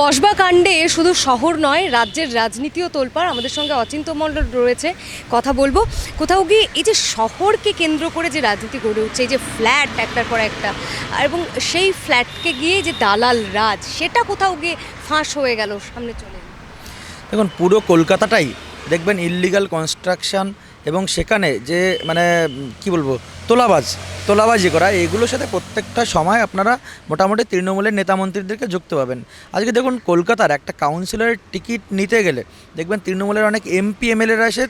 কসবা কাণ্ডে শুধু শহর নয়, রাজ্যের রাজনীতিও তোলপাড় আমাদের সঙ্গে অচিন্ত মণ্ডল রয়েছে, কথা বলব কোথাও গিয়ে এই যে শহরকে কেন্দ্র করে যে রাজনীতি গড়ে উঠছে, এই যে ফ্ল্যাট একটার পর একটা এবং সেই ফ্ল্যাটকে গিয়ে যে দালাল রাজ, সেটা কোথাও গিয়ে ফাঁস হয়ে গেল, সামনে চলে। দেখুন, পুরো কলকাতাটাই দেখবেন ইললিগাল কনস্ট্রাকশন এবং সেখানে যে মানে কি বলব, তোলাবাজ, তোলাবাজি করা, এগুলোর সাথে প্রত্যেকটা সময় আপনারা মোটামুটি তৃণমূলের নেতামন্ত্রীদেরকে যুক্ত পাবেন। আজকে দেখুন কলকাতার একটা কাউন্সিলরের টিকিট নিতে গেলে, দেখবেন তৃণমূলের অনেক এমপি এমএলএরা এসে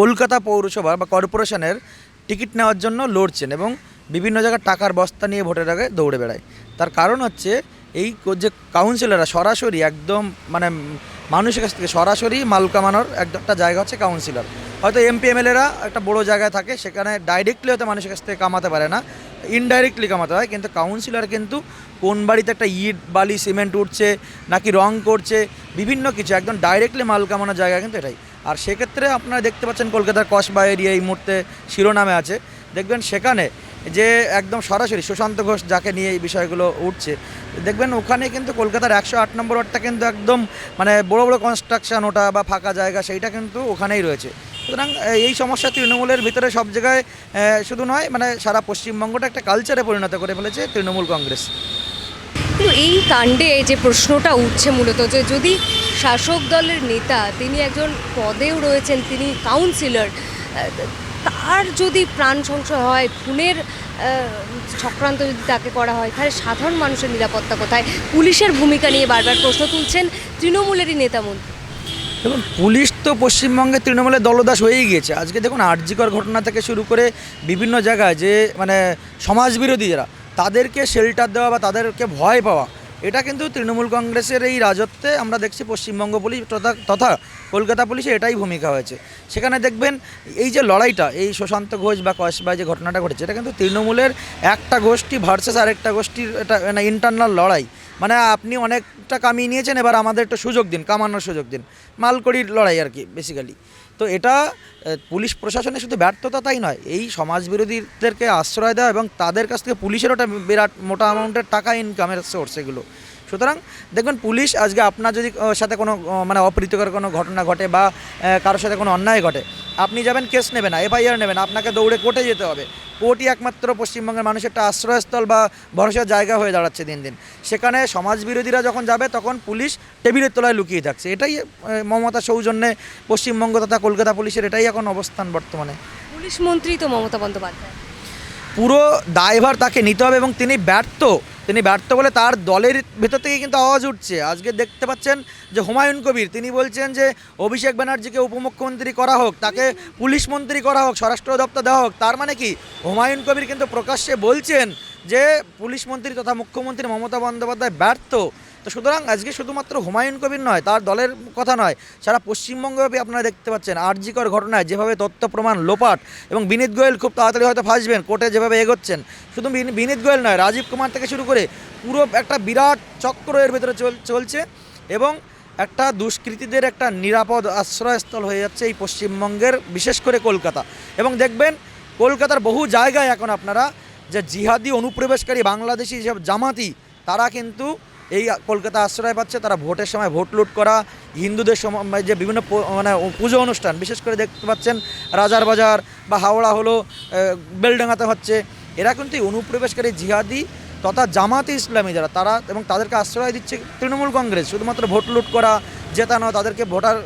কলকাতা পৌরসভা বা কর্পোরেশনের টিকিট নেওয়ার জন্য লড়ছেন এবং বিভিন্ন জায়গায় টাকার বস্তা নিয়ে ভোটের আগে দৌড়ে বেড়ায়। তার কারণ হচ্ছে, এই যে কাউন্সিলররা সরাসরি একদম মানে মানুষের কাছ থেকে সরাসরি মাল কামানোর একটা জায়গা হচ্ছে কাউন্সিলর হয়তো এমপি এমএলএরা একটা বড় জায়গায় থাকে, সেখানে ডাইরেক্টলি হয়তো মানুষের কাছ থেকে কামাতে পারে না ইনডাইরেক্টলি কামাতে হয় কিন্তু কাউন্সিলর কিন্তু কোন বাড়িতে একটা ইট, বালি সিমেন্ট উঠছে, নাকি রং করছে, বিভিন্ন কিছু, একদম ডাইরেক্টলি মাল কামানোর জায়গা কিন্তু এটাই। আর সেক্ষেত্রে আপনারা দেখতে পাচ্ছেন কলকাতার কসবা এরিয়া এই মুহূর্তে শিরোনামে আছে। দেখবেন সেখানে যে একদম সরাসরি সুশান্ত ঘোষ যাকে নিয়ে এই বিষয়গুলো উঠছে। দেখবেন ওখানে কিন্তু কলকাতার একশো আট নম্বর ওয়ার্ডটা কিন্তু একদম মানে বড় বড় কনস্ট্রাকশন ওটা বা ফাঁকা জায়গা সেইটা কিন্তু ওখানেই রয়েছে। সুতরাং এই সমস্যা তৃণমূলের ভিতরে সব জায়গায় শুধু নয় মানে সারা পশ্চিমবঙ্গটা একটা কালচারে পরিণত করে ফেলেছে তৃণমূল কংগ্রেস। কিন্তু এই কাণ্ডে যে প্রশ্নটা উঠছে মূলত যে যদি শাসক দলের নেতা, তিনি একজন পদেও রয়েছেন, তিনি কাউন্সিলর তার যদি প্রাণ সংশয় হয়, খুনের চক্রান্ত যদি তাকে করা হয়, তাহলে সাধারণ মানুষের নিরাপত্তা কোথায়? পুলিশের ভূমিকা নিয়ে বারবার প্রশ্ন তুলছেন তৃণমূলেরই নেতামন্ত্রী দেখুন, পুলিশ তো পশ্চিমবঙ্গে তৃণমূলের দলদাস হয়েই গিয়েছে। আজকে দেখুন আর্যিকর ঘটনা থেকে শুরু করে বিভিন্ন জায়গায় যে মানে সমাজবিরোধী যারা, তাদেরকে শেল্টার দেওয়া বা তাদেরকে ভয় পাওয়া এটা কিন্তু তৃণমূল কংগ্রেসের এই রাজত্বে আমরা দেখছি পশ্চিমবঙ্গ পুলিশ তথা তথা কলকাতা পুলিশে এটাই ভূমিকা হয়েছে। সেখানে দেখবেন এই যে লড়াইটা, এই সুশান্ত ঘোষ বা কসবায় যে ঘটনাটা ঘটেছে, এটা কিন্তু তৃণমূলের একটা গোষ্ঠী ভার্সেস আরেকটা গোষ্ঠীর এটা মানে ইন্টারনাল লড়াই। মানে আপনি অনেকটা কামিয়ে নিয়েছেন, এবার আমাদের একটু সুযোগ দিন, কামানোর সুযোগ দিন। মালকড়ির লড়াই আর কি বেসিক্যালি তো এটা পুলিশ প্রশাসনের শুধু ব্যর্থতা তাই নয়, এই সমাজবিরোধীদেরকে আশ্রয় দেওয়া এবং তাদের কাছ থেকে পুলিশের ওটা বিরাট মোটা অ্যামাউন্টের টাকা ইনকামের সোর্স এগুলো। সুতরাং দেখবেন পুলিশ আজকে আপনার যদি সাথে কোনো মানে অপ্রীতিকর কোনো ঘটনা ঘটে বা কারোর সাথে কোনো অন্যায় ঘটে, আপনি যাবেন কেস নেবেন না এফআইআর নেবেন, আপনাকে দৌড়ে কোর্টে যেতে হবে। কোর্টই একমাত্র পশ্চিমবঙ্গের মানুষের একটা আশ্রয়স্থল বা ভরসার জায়গা হয়ে দাঁড়াচ্ছে দিন দিন। সেখানে সমাজবিরোধীরা যখন যাবে তখন পুলিশ টেবিলের তলায় লুকিয়ে থাকছে। এটাই মমতা সৌজন্যে পশ্চিমবঙ্গ তথা কলকাতা পুলিশের এটাই এখন অবস্থান বর্তমানে। পুলিশ মন্ত্রী তো মমতা বন্দ্যোপাধ্যায়। পুরো দায়ভার তাকে নিতে হবে এবং তিনি ব্যর্থ। তিনি ব্যর্থ বলে তার দলের ভেতর থেকে কিন্তু আওয়াজ উঠছে। আজকে দেখতে পাচ্ছেন যে হুমায়ুন কবির তিনি বলছেন যে অভিষেক ব্যানার্জিকে উপমুখ্যমন্ত্রী করা হোক তাকে পুলিশ মন্ত্রী করা হোক স্বরাষ্ট্র দপ্তর দেওয়া হোক তার মানে কি? হুমায়ুন কবির কিন্তু প্রকাশ্যে বলছেন যে পুলিশ মন্ত্রী তথা মুখ্যমন্ত্রী মমতা বন্দ্যোপাধ্যায় ব্যর্থ, তো সুতরাং আজকে শুধুমাত্র হুমায়ুন কবির নয়, তার দলের কথা নয়, সারা পশ্চিমবঙ্গব্যাপী আপনারা দেখতে পাচ্ছেন আরজিকর ঘটনায় যেভাবে তথ্য প্রমাণ লোপাট এবং বিনীত গোয়েল খুব তাড়াতাড়ি হয়তো ফাঁসবেন, কোর্টে যেভাবে এগোচ্ছেন। শুধু বিন- বিনীত গোয়েল নয়, রাজীব কুমার থেকে শুরু করে পুরো একটা বিরাট চক্র এর ভেতরে চল- চলছে এবং একটা দুষ্কৃতীদের একটা নিরাপদ আশ্রয়স্থল হয়ে যাচ্ছে এই পশ্চিমবঙ্গের, বিশেষ করে কলকাতা। এবং দেখবেন কলকাতার বহু জায়গায় এখন আপনারা যে জিহাদি অনুপ্রবেশকারী বাংলাদেশি যেসব জামাতি, তারা কিন্তু এই কলকাতা আশ্রয় পাচ্ছে। তারা ভোটের সময় ভোট লুট করা, হিন্দুদের সময় যে বিভিন্ন মানে পুজো অনুষ্ঠান, বিশেষ করে দেখতে পাচ্ছেন রাজার বাজার বা হাওড়া হলো বেলডাঙ্গাতে হচ্ছে। এরা কিন্তু অনুপ্রবেশকারী জিহাদি তথা জামাতে ইসলামী যারা, তারা এবং তাদেরকে আশ্রয় দিচ্ছে তৃণমূল কংগ্রেস। শুধুমাত্র ভোট লুট করা জেতানো তাদেরকে ভোটার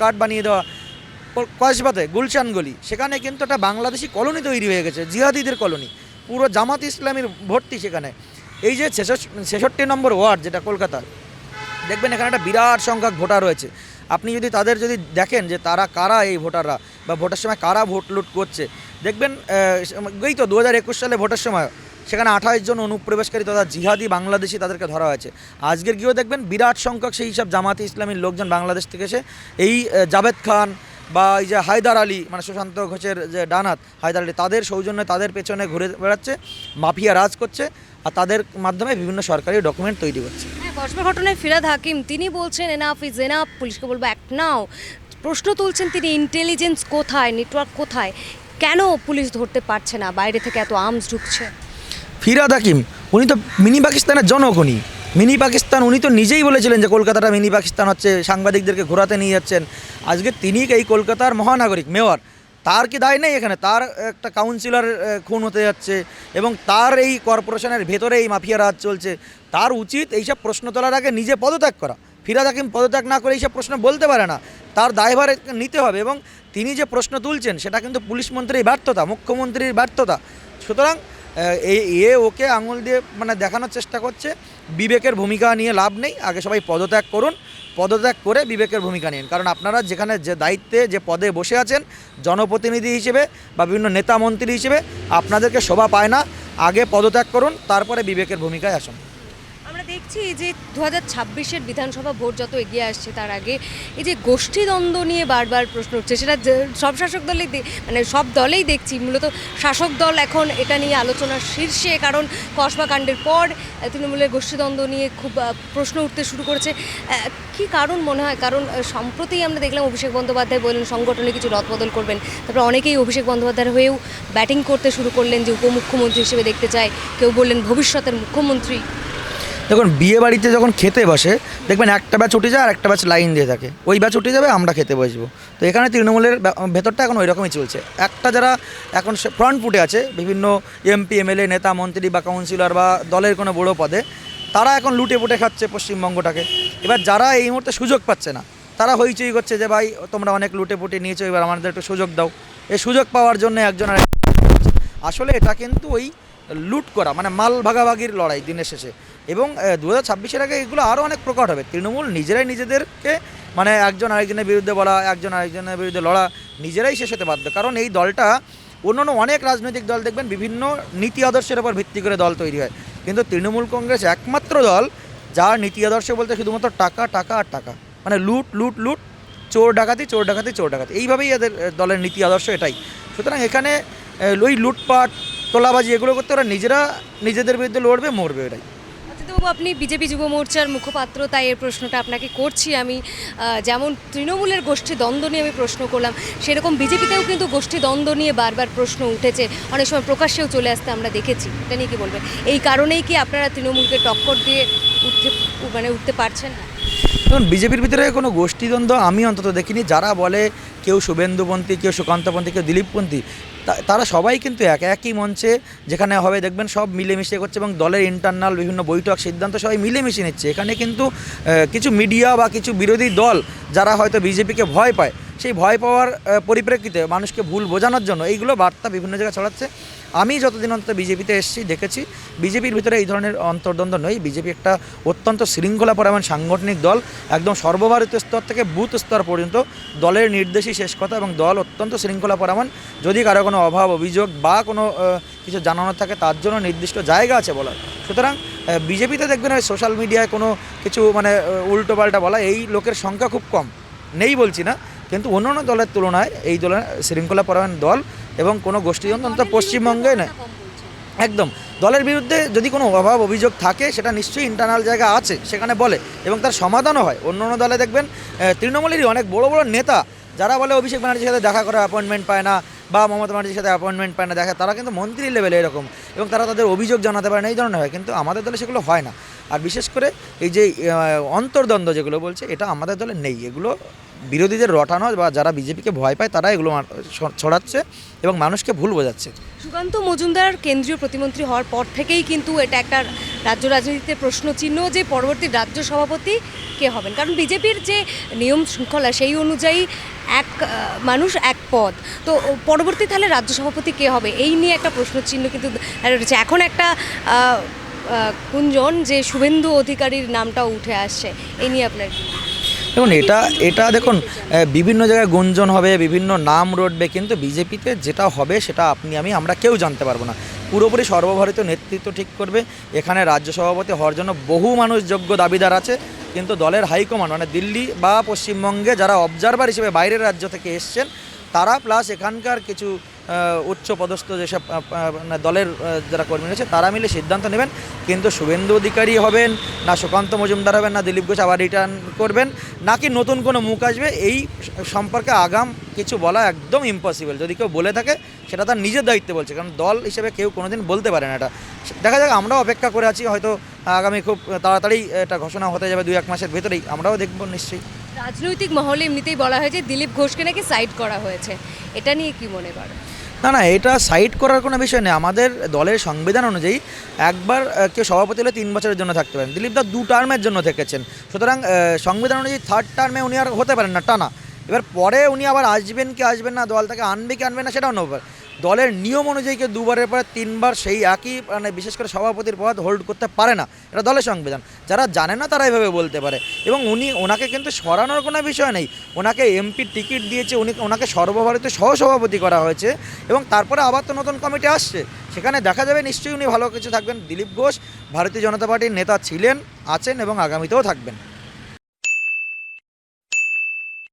কার্ড বানিয়ে দেওয়া। কসবাতে গুলশান গলি, সেখানে কিন্তু একটা বাংলাদেশি কলোনি তৈরি হয়ে গেছে, জিহাদিদের কলোনি। পুরো জামাত ইসলামীর ভর্তি সেখানে। এই যে ছেষট্টি নম্বর ওয়ার্ড, যেটা কলকাতার, দেখবেন এখানে একটা বিরাট সংখ্যক ভোটার রয়েছে। আপনি যদি তাদের যদি দেখেন যে তারা কারা এই ভোটাররা, বা ভোটের সময় কারা ভোট লুট করছে, দেখবেন এই তো দু হাজার একুশ সালে ভোটের সময় সেখানে আঠাশ জন অনুপ্রবেশকারী তথা জিহাদি বাংলাদেশি তাদেরকে ধরা হয়েছে। আজকের গিয়েও দেখবেন বিরাট সংখ্যক সেই সব জামাতি ইসলামীর লোকজন বাংলাদেশ থেকে এসে এই জাভেদ খান বা এই যে হায়দার আলী মানে সুশান্ত ঘোষের যে ডানাত হায়দার আলী তাদের সৌজন্যে তাদের পেছনে ঘুরে বেড়াচ্ছে মাফিয়া রাজ করছে আর তাদের মাধ্যমে বিভিন্ন সরকারি ডকুমেন্ট তৈরি করছে হ্যাঁ কসবা ঘটনায় ফিরাদ হাকিম তিনি বলছেন এনাফ ইজ এনাফ পুলিশকে বলব অ্যাক্ট নাও প্রশ্ন তুলছেন তিনি ইন্টেলিজেন্স কোথায় নেটওয়ার্ক কোথায়? কেন পুলিশ ধরতে পারছে না? বাইরে থেকে এত আর্মস ঢুকছে? ফিরাদ হাকিম উনি তো মিনি পাকিস্তানের জনক উনি। মিনি পাকিস্তান, উনি তো নিজেই বলেছিলেন যে কলকাতাটা মিনি পাকিস্তান হচ্ছে, সাংবাদিকদেরকে ঘোরাতে নিয়ে যাচ্ছেন। আজকে তিনি এই কলকাতার মহানাগরিক, মেয়র। তার কি দায় নেই এখানে? তার একটা কাউন্সিলর খুন হতে যাচ্ছে এবং তার এই কর্পোরেশনের ভেতরে এই মাফিয়া রাজ চলছে। তার উচিত এইসব প্রশ্ন তোলার আগে নিজে পদত্যাগ করা। ফিরাদ হাকিম পদত্যাগ না করে এইসব প্রশ্ন বলতে পারে না। তার দায়ভার নিতে হবে এবং তিনি যে প্রশ্ন তুলছেন, সেটা কিন্তু পুলিশ মন্ত্রীর ব্যর্থতা, মুখ্যমন্ত্রীর ব্যর্থতা। সুতরাং এ ওকে আঙুল দিয়ে মানে দেখানোর চেষ্টা করছে। বিবেকের ভূমিকা নিয়ে লাভ নেই। আগে সবাই পদত্যাগ করুন। পদত্যাগ করে বিবেকের ভূমিকা নিন। কারণ আপনারা যেখানে যে দায়িত্বে, যে পদে বসে আছেন, জনপ্রতিনিধি হিসেবে বা বিভিন্ন নেতা মন্ত্রী হিসেবে, আপনাদেরকে শোভা পায় না। আগে পদত্যাগ করুন, তারপরে বিবেকের ভূমিকায় আসুন। দেখছি এই যে দু হাজার ছাব্বিশের বিধানসভা ভোট যত এগিয়ে আসছে, তার আগে এই যে গোষ্ঠীদ্বন্দ্ব নিয়ে বারবার প্রশ্ন উঠছে। সেটা সব শাসক দলেই মানে সব দলেই দেখছি। মূলত শাসক দল এখন এটা নিয়ে আলোচনার শীর্ষে, কারণ কসবা কাণ্ডের পর তৃণমূলের গোষ্ঠীদ্বন্দ্ব নিয়ে খুব প্রশ্ন উঠতে শুরু করেছে। কি কারণ মনে হয়? কারণ সম্প্রতি আমরা দেখলাম অভিষেক বন্দ্যোপাধ্যায় বললেন, সংগঠনে কিছু রদবদল করবেন। তারপরে অনেকেই অভিষেক বন্দ্যোপাধ্যায়ের হয়েও ব্যাটিং করতে শুরু করলেন যে উপমুখ্যমন্ত্রী হিসেবে দেখতে চায়। কেউ বললেন, ভবিষ্যতের মুখ্যমন্ত্রী দেখুন, বিয়ে বাড়িতে যখন খেতে বসে, দেখবেন একটা ব্যাচ উঠে যায় আর একটা ব্যাচ লাইন দিয়ে থাকে। ওই ব্যাচ উঠে যাবে, আমরা খেতে বসবো। তো এখানে তৃণমূলের ভেতরটা এখন ওই রকমই চলছে। একটা যারা এখন ফ্রন্ট ফুটে আছে, বিভিন্ন এমপি এমএলএ নেতা, মন্ত্রী বা কাউন্সিলর বা দলের কোনো বড় পদে, তারা এখন লুটে পুটে খাচ্ছে পশ্চিমবঙ্গটাকে। এবার যারা এই মুহূর্তে সুযোগ পাচ্ছে না, তারা হইচই করছে যে, ভাই, তোমরা অনেক লুটে পুটে নিয়েছো, এবার আমাদের একটু সুযোগ দাও। এই সুযোগ পাওয়ার জন্য একজন আসলে এটা কিন্তু ওই লুট করা মানে মাল ভাগাভাগির লড়াই দিনের শেষে। এবং দু হাজার ছাব্বিশের আগে এগুলো আরও অনেক প্রকট হবে। তৃণমূল নিজেরাই নিজেদেরকে মানে একজন আরেকজনের বিরুদ্ধে বলা, একজন আরেকজনের বিরুদ্ধে লড়া, নিজেরাই শেষ হতে বাধ্য। কারণ এই দলটা অন্যান্য অনেক রাজনৈতিক দল দেখবেন, বিভিন্ন নীতি আদর্শের উপর ভিত্তি করে দল তৈরি হয়। কিন্তু তৃণমূল কংগ্রেস একমাত্র দল যার নীতি আদর্শ বলতে শুধুমাত্র টাকা টাকা আর টাকা। মানে লুট লুট লুট, চোর ডাকাতি চোর ডাকাতি চোর ডাকাতি। এইভাবেই এদের দলের নীতি আদর্শ এটাই। সুতরাং এখানে ওই লুটপাট, তোলাবাজি এগুলো করতে ওরা নিজেরা নিজেদের বিরুদ্ধে লড়বে, মরবে এটাই। অজিতবাবু আপনি বিজেপি যুব মোর্চার মুখপাত্র, তাই এর প্রশ্নটা আপনাকে করছি আমি। যেমন তৃণমূলের গোষ্ঠী দ্বন্দ্ব নিয়ে আমি প্রশ্ন করলাম, সেরকম বিজেপিতেও কিন্তু গোষ্ঠী দ্বন্দ্ব নিয়ে বারবার প্রশ্ন উঠেছে। অনেক সময় প্রকাশ্যেও চলে আসতে আমরা দেখেছি, এটা নিয়ে কি বলবেন? এই কারণেই কি আপনারা তৃণমূলকে টক্কর দিয়ে উঠতে মানে উঠতে পারছেন না? বিজেপির ভিতরে কোনো গোষ্ঠীদ্বন্দ্ব আমি অন্তত দেখিনি। যারা বলে কেউ শুভেন্দুপন্থী, কেউ সুকান্তপন্থী, কেউ দিলীপপন্থী তারা সবাই কিন্তু এক, একই মঞ্চে যেখানে হবে দেখবেন সব মিলেমিশে করছে এবং দলের ইন্টারনাল বিভিন্ন বৈঠক, সিদ্ধান্ত সবাই মিলেমিশে নিচ্ছে। এখানে কিন্তু কিছু মিডিয়া বা কিছু বিরোধী দল যারা হয়তো বিজেপিকে ভয় পায়, সেই ভয় পাওয়ার পরিপ্রেক্ষিতে মানুষকে ভুল বোঝানোর জন্য এইগুলো বার্তা বিভিন্ন জায়গায় ছড়াচ্ছে। আমি যতদিন অন্তত বিজেপিতে এসেছি, দেখেছি, বিজেপির ভিতরে এই ধরনের অন্তর্দ্বন্দ্ব নয় বিজেপি একটা অত্যন্ত শৃঙ্খলা শৃঙ্খলাপরায়ণ সাংগঠনিক দল, একদম সর্বভারতীয় স্তর থেকে বুথ স্তর পর্যন্ত দলের নির্দেশই শেষ কথা এবং দল অত্যন্ত শৃঙ্খলাপরায়ণ। যদি কারও কোনো অভাব, অভিযোগ বা কোনো কিছু জানানোর থাকে, তার জন্য নির্দিষ্ট জায়গা আছে বলার। সুতরাং বিজেপিতে দেখবেন ওই সোশ্যাল মিডিয়ায় কোনো কিছু মানে উল্টো পাল্টা বলা, এই লোকের সংখ্যা খুব কম। নেই বলছি না, কিন্তু অন্যান্য দলের তুলনায় এই দলের শৃঙ্খলাপরায়ণ দল এবং কোনো গোষ্ঠীদ্বন্দ্ব অন্তত পশ্চিমবঙ্গে নয়। একদম। দলের বিরুদ্ধে যদি কোনো অভাব অভিযোগ থাকে, সেটা নিশ্চয়ই ইন্টারনাল জায়গা আছে, সেখানে বলে এবং তার সমাধানও হয়। অন্য অন্য দলে দেখবেন তৃণমূলেরই অনেক বড় বড় নেতা, যারা বলে অভিষেক ব্যানার্জির সাথে দেখা করার অ্যাপয়েন্টমেন্ট পায় না বা মমতা ব্যানার্জির সাথে অ্যাপয়েন্টমেন্ট পায় না, দেখা, তারা কিন্তু মন্ত্রী লেভেলে এরকম এবং তারা তাদের অভিযোগ জানাতে পারে না, এই ধরনের হয়। কিন্তু আমাদের দলে সেগুলো হয় না। আর বিশেষ করে এই যে অন্তর্দ্বন্দ্ব যেগুলো বলছে, এটা আমাদের দলে নেই। এগুলো বিরোধীদের রটানো বা যারা বিজেপিকে ভয় পায়, তারা এগুলো ছড়াচ্ছে এবং মানুষকে ভুল বোঝাচ্ছে। সুকান্ত মজুমদার কেন্দ্রীয় প্রতিমন্ত্রী হওয়ার পর থেকেই কিন্তু এটা একটা রাজ্য রাজনীতিতে প্রশ্নচিহ্ন যে, পরবর্তী রাজ্য সভাপতি কে হবেন? কারণ বিজেপির যে নিয়ম শৃঙ্খলা, সেই অনুযায়ী এক মানুষ এক পদ। তো পরবর্তী তাহলে রাজ্য সভাপতি কে হবে? এই নিয়ে একটা প্রশ্নচিহ্ন কিন্তু রয়েছে। এখন একটা গুঞ্জন যে শুভেন্দু অধিকারীর নামটাও উঠে আসছে এই নিয়ে আপনার দেখুন, এটা এটা দেখুন বিভিন্ন জায়গায় গুঞ্জন হবে, বিভিন্ন নাম রটবে, কিন্তু বিজেপিতে যেটা হবে সেটা আপনি, আমি, আমরা কেউ জানতে পারব না। পুরোপুরি সর্বভারতীয় নেতৃত্ব ঠিক করবে, এখানে রাজ্য সভাপতি হওয়ার জন্য বহু মানুষ যোগ্য দাবিদার আছে, কিন্তু দলের হাইকমান্ড মানে দিল্লি বা পশ্চিমবঙ্গে যারা অবজারভার হিসেবে বাইরের রাজ্য থেকে এসছেন, তারা প্লাস এখানকার কিছু উচ্চ পদস্থ যেসব মানে দলের যারা কর্মী রয়েছে, তারা মিলে সিদ্ধান্ত নেবেন। কিন্তু শুভেন্দু অধিকারী হবেন, না সুকান্ত মজুমদার হবেন, না দিলীপ ঘোষ আবার রিটার্ন করবেন নাকি নতুন কোনো মুখ আসবে, এই সম্পর্কে আগাম কিছু বলা একদম ইম্পসিবল যদি কেউ বলে থাকে, সেটা তার নিজের দায়িত্বে বলছে, কারণ দল হিসেবে কেউ কোনোদিন বলতে পারে না এটা। দেখা যাক, আমরাও অপেক্ষা করে আছি, হয়তো আগামী খুব তাড়াতাড়ি এটা ঘোষণা হতে যাবে দুই এক মাসের ভেতরেই। আমরাও দেখব নিশ্চয়ই। রাজনৈতিক মহলে এমনিতেই বলা হয়েছে, দিলীপ ঘোষকে নাকি সাইড করা হয়েছে। এটা নিয়ে কি মনে করো? না না, এটা সাইড করার কোনো বিষয় নেই। আমাদের দলের সংবিধান অনুযায়ী একবার কেউ সভাপতি হলে তিন বছরের জন্য থাকতে পারেন। দিলীপ দা দু টার্মের জন্য থেকেছেন। সুতরাং সংবিধান অনুযায়ী থার্ড টার্মে উনি আর হতে পারেন না, টানা। এবার পরে উনি আবার আসবেন কি আসবেন না, দল তাকে আনবে কি আনবে না, সেটাও ব্যাপার দলের নিয়ম অনুযায়ী কেউ দুবারের পরে তিনবার সেই একই মানে বিশেষ করে সভাপতির পদ হোল্ড করতে পারে না। এটা দলের সংবিধান। যারা জানে না তারা এভাবে বলতে পারে। এবং উনি, ওনাকে কিন্তু সরানোর কোনো বিষয় নেই। ওনাকে এমপির টিকিট দিয়েছে, উনি, ওনাকে সর্বভারতীয় সহসভাপতি করা হয়েছে এবং তারপরে আবার তো নতুন কমিটি আসছে। সেখানে দেখা যাবে নিশ্চয়ই উনি ভালো কিছু থাকবেন। দিলীপ ঘোষ, ভারতীয় জনতা পার্টির নেতা ছিলেন, আছেন এবং আগামীতেও থাকবেন।